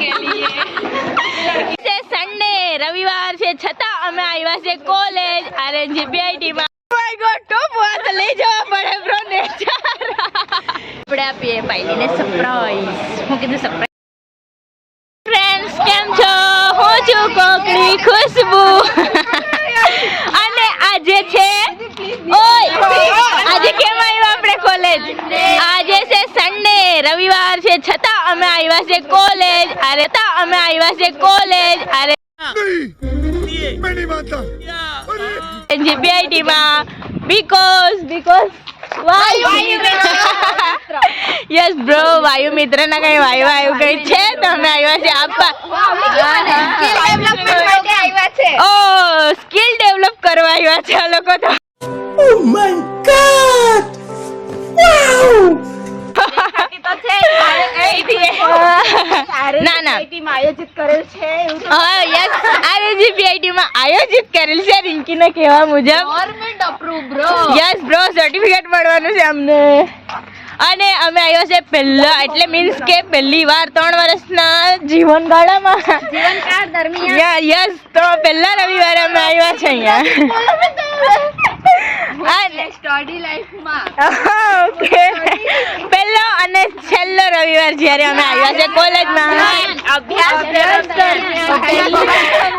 के સન્ડે રવિવાર છે છતાં અમે આવ્યા છે કોલેજ આરએન જીપીઆઈટી માં. Oh માય ગોડ ટોપ વાત લઈ જવા પડે બ્રો ને આપણે આપીએ પાઈલીને સરપ્રાઈઝ હું કીધું સરપ્રાઈઝ ફ્રેન્ડ્સ કેમ છો? હું છું કોકણી ખુશ અમે આવ્યા છે કોલેજ અરે मैं नहीं मानता એનજીપીઆઈટી માં because because Vayu yes bro Vayu મિત્ર ના કઈ વાયુ વાયુ કઈ છે તો અમે આવ્યા છે આપવા ઓ સ્કિલ ડેવલપ કરવા આવ્યા છે આ લોકો તો ના ના. આયોજિત કરેલ છે હા યસ. આરએનજીપીઆઈટી માં આયોજિત કરેલ છે રિંકીના કહેવા મુજબ. Government approve bro yes bro certificate મળવાનું છે અમને. અને અમે આવ્યો છે પહેલા એટલે મીન્સ કે પહેલી વાર ત્રણ વર્ષના જીવનગાળામાં. જીવનકાળ દરમિયાન. યસ તો પહેલા રવિવારે અમે આવ્યા છે અહીંયા. અને સ્ટડી લાઈફમાં ઓકે પહેલો અને છેલ્લો રવિવાર જ્યારે અમે આવ્યા છે કોલેજમાં.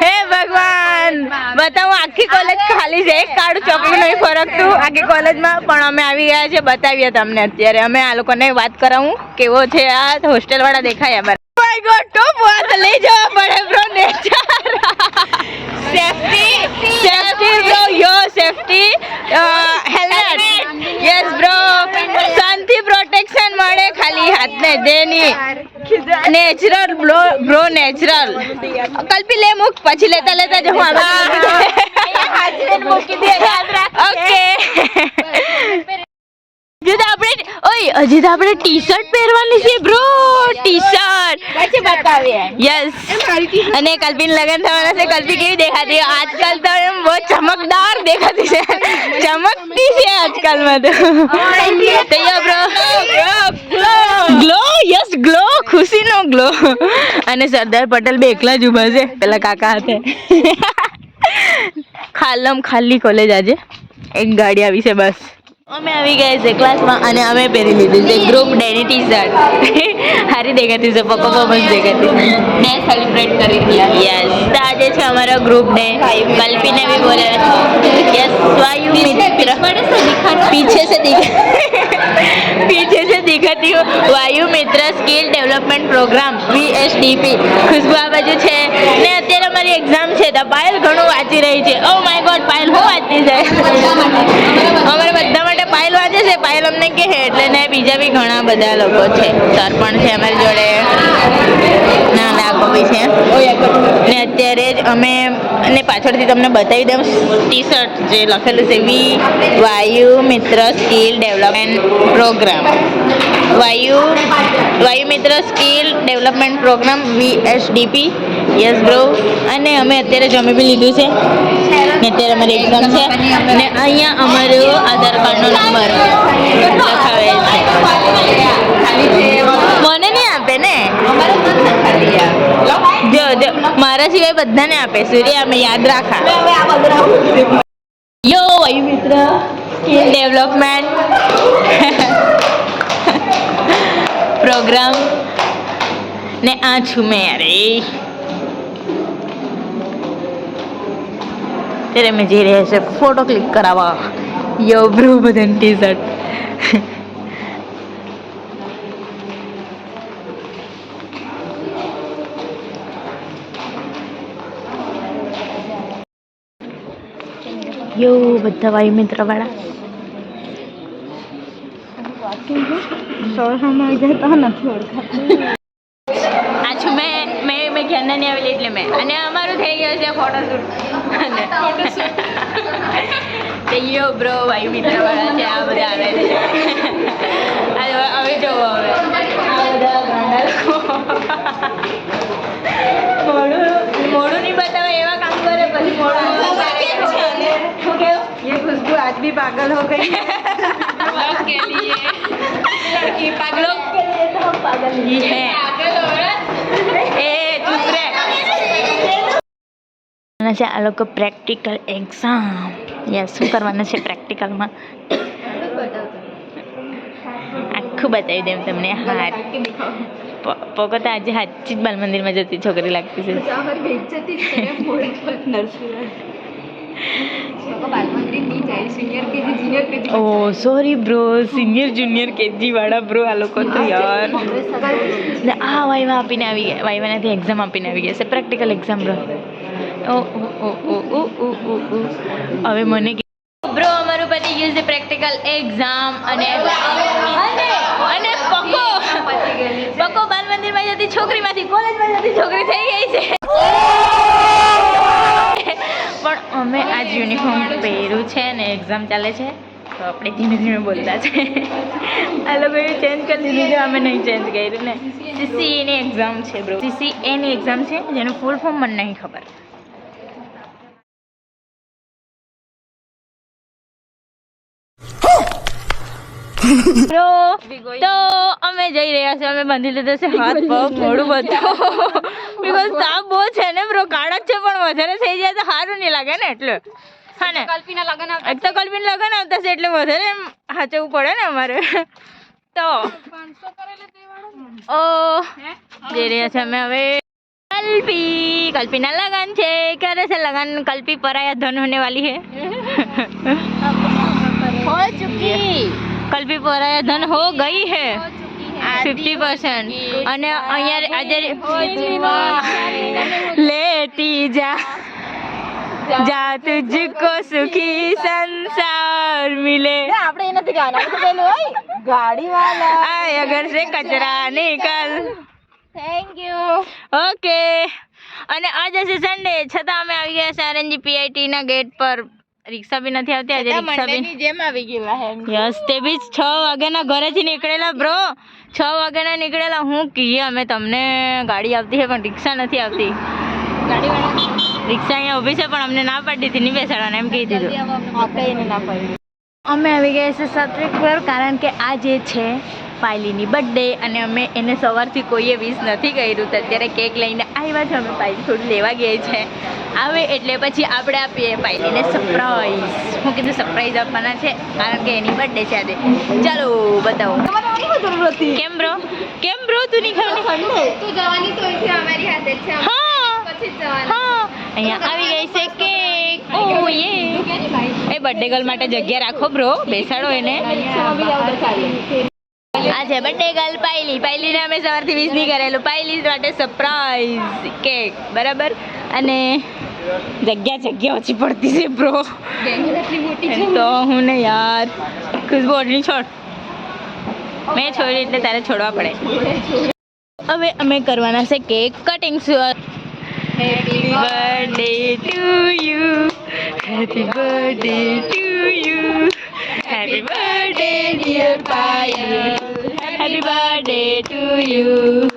હે ભગવાન. બતાવું આખી કોલેજ ખાલી છે. એક કાળું ચોકડું નહીં ફરકતું આખી કોલેજમાં પણ અમે આવી ગયા છે. બતાવીએ તમને અત્યારે. અમે આ લોકોને વાત કરાવું. કેવો છે આ? હોસ્ટેલવાળા દેખાય અમારે માય ગોડ ટોપ વાત લઈ જવા પડે bro nature. Safety safety bro yo safety helmet yes bro સનથી protection મળે ખાલી હાથને દેની નેચરલ બ્રો બ્રો નેચરલ કલ્પી લે મુક પછી લેતા લેતા જવું હું રાખ ઓકે હજી તો આપણે ઓય હજી તો આપણે ટી શર્ટ પહેરવાની છે બ્રો ટી શર્ટ યસ અને કલ્પિન લગન થવાના છે કલ્પી કેવી દેખાતી? આજકાલ તો એમ બહુ ચમકદાર દેખાતી છે. ચમકતી છે આજકાલમાં તો. તો yo bro glow yes glow ખુશીનો ગ્લો અને સરદાર પટેલ બે એકલા જ ઊભા છે પેલા કાકા હાથે. ખાલમ ખાલી કોલેજ આજે. એક ગાડી આવી છે બસ. અમે આવી ગયા છે ક્લાસમાં અને અમે પહેરી લીધું છે. ગ્રુપ ડેની ટી શર્ટ સારી દેખાતી છે પર્ફોમન્સ દેખાતી ને સેલિબ્રેટ કરી રહ્યા યસ તો આજે છે અમારો ગ્રુપ ડે કલ્પીને બી બોલે યસ વાયુ મિત્ર. પીછે છે દિખા પીછે છે દિખાતી Vayu Mitra skill development program VSDP Khushbu આ બાજુ છે. ને અત્યારે અમારી એક્ઝામ છે તો પાયલ ઘણું વાંચી રહી છે. ઓ માય ગોડ પાયલ હું વાંચતી જાય. અમારે બધા માટે પાયલ વાંચે છે પાયલ અમને કહે એટલે ને બીજા બી ઘણા બધા લોકો છે. સર પણ છે અમારી જોડે. ના ના, કોઈ છે. ને અત્યારે જ અમે અને પાછળથી તમને બતાવી દઉં ટી શર્ટ જે લખેલું છે વી વાયુ Mitra skill development program. Vayu Vayu Mitra skill development program, VSDP, yes bro. અને અમે અત્યારે જમી બી લીધું છે. ને અત્યારે અમારી એક્ઝામ છે. ને અહીંયા અમારો છે મને નહીં આપે ને? જો જો મારા સિવાય બધાને આપે. સૂર્ય, અમે યાદ રાખા. યો વાયુ મિત્ર. સ્કિલ ડેવલપમેન્ટ પ્રોગ્રામ ને આ છું મેં અરે ત્યારે મેં જઈ રહ્યા છે ફોટો ક્લિક કરાવવા. યો બ્રો બધાની ટી શર્ટ યો બધા વાયુ મિત્ર વાળા આ છું મેં મેં મેં ઘરના નહીં આવેલી એટલે મેં. અને અમારું થઈ ગયું છે ફોટોશૂટ અને તે યો બ્રો વાયુ મિત્ર વાળા છે આ બધા આવે છે આ જો હવે જોવો હવે આ બધા ગાંડા લોકો મોડું મોડું નહીં બતાવે એવા કામ કરે પછી મોડું શું કેવું ये खुशबू आज भी पागल हो गई लोग के लिए लड़की पागलों के लिए तो हम पागल ही हैं કરવાના છે? આ લોકો પ્રેક્ટિકલ એક્ઝામ યસ શું કરવાના છે પ્રેક્ટિકલમાં આખું બતાવી દઉં તમને હાથ પોકો તો આજે સાચી જ બાલ મંદિરમાં જતી છોકરી લાગતી છે. ઓ sorry bro senior junior KG વાળા બ્રો આ લોકો તો યાર. આ વાયવા આપીને આવી ગયા વાયવાનાથી એક્ઝામ આપીને આવી ગયા છે પ્રેક્ટિકલ એક્ઝામ બ્રો ઓ ઓ ઓ ઓ ઓ હવે મને બ્રો અમારું પછી ગયું છે પ્રેક્ટિકલ એક્ઝામ અને અને પકો. પકો બાલ મંદિરમાં જતી છોકરીમાંથી કોલેજમાં જતી છોકરી થઈ ગઈ છે. પણ અમે આજ યુનિફોર્મ પહેર્યું છે ને એક્ઝામ ચાલે છે તો આપણે ધીમે ધીમે બોલતા છે. આ લોકોએ ચેન્જ કરી દીધું છે અમે નહીં ચેન્જ કર્યું ને. સીસી એની એક્ઝામ છે બ્રો સીસી એની એક્ઝામ છે જેનું ફૂલ ફોર્મ મને નહીં ખબર. તો અમે જઈ રહ્યા છીએ અમે બાંધી લીધો છે હાથ પગ મોડું બધું બિકોઝ તાપ બહુ છે ને બ્રો કાળા જ છે પણ વધારે થઈ જાય તો સારું નહીં લાગે ને એટલે હા ને કલ્પીના લગન એક તો કલ્પીને લગન આવતા છે એટલે વધારે એમ હાચવવું પડે ને અમારે તો ઓ જઈ રહ્યા છે અમે હવે કલ્પી કલ્પીના લગન છે ક્યારે છે લગન કલ્પી પરાયા ધન હોને વાલી હે हो चुकी કલ્પી પરાયા ધન હો ગઈ હે. ફિફ્ટી પરસેન્ટ અને અહીંયા આજે લેતી જા. જા તુજકો સુખી સંસાર મિલે. આપણે એ નથી ગાના પેલું હોય ગાડી આય અગર સે કચરા નિકલ. થેન્ક યુ ઓકે અને આજે છે સન્ડે છતાં અમે આવી ગયા આરએનજી પીઆઈટી ના ગેટ પર. રિક્ષા બી નથી આવતી આજે રિક્ષા બી જેમ આવી ગયેલા હે. યસ તે બી છ વાગ્યાના ઘરેથી નીકળેલા બ્રો છ વાગ્યાના નીકળેલા. હું કહીએ અમે તમને ગાડી આવતી છે પણ રિક્ષા નથી આવતી. ગાડી વાળા રિક્ષા અહીંયા ઊભી છે પણ અમને ના પાડી હતી નહીં બેસાડવાને એમ કહી દીધું. આપણે એને ના પાડી અમે આવી ગયા છે સત્રિક પર કારણ કે આ જે છે પાયલીની બર્થડે અને અમે એને સવારથી કોઈએ વિશ નથી કર્યું તો અત્યારે કેક લઈને આવ્યા છે. અમે પાયલી થોડું લેવા ગયા છે. આવે એટલે પછી આપણે આપીએ પાયલીને સરપ્રાઈઝ હું કીધું સરપ્રાઈઝ આપવાના છે કારણ કે એની બર્થડે છે આજે. ચાલો બતાવો. કેમ બ્રો કેમ બ્રો તું નહીં ખબર તું જવાની તો અમારી હાથે છે. હા. પછી હા. અહીંયા આવી ગઈ છે કેક ઓ યે એ બર્થડે ગર્લ માટે જગ્યા રાખો બ્રો બેસાડો એને. આ છે બર્થડે ગર્લ પાયલી. પાયલીને અમે સવારથી વિશ નહીં કરેલું. પાયલી માટે સરપ્રાઈઝ કેક બરાબર? અને જગ્યા જગ્યા ઓછી પડતી છે બ્રો તો હું ને યાર. ખુશબુ ઓટલી છોડ. મેં છોડી એટલે તારે છોડવા પડે. હવે અમે કરવાના છે cake cutting happy birthday to you happy birthday to you Happy birthday, dear Payal. Happy birthday to you.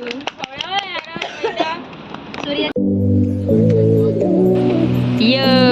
Yo.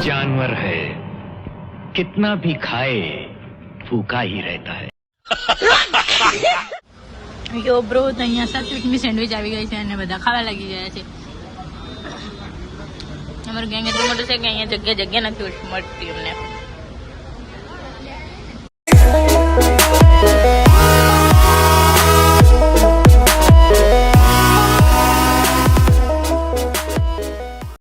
जानवर है कितना भी खाए भूखा ही रहता है યો બ્રો તો અહીંયા સાત્વિકની સેન્ડવિચ આવી ગઈ છે અને બધા ખાવા લાગી ગયા છે અમારું ગેંગ એટલું મોટું છે કે અહીંયા જગ્યા જગ્યા નથી મળતી અમને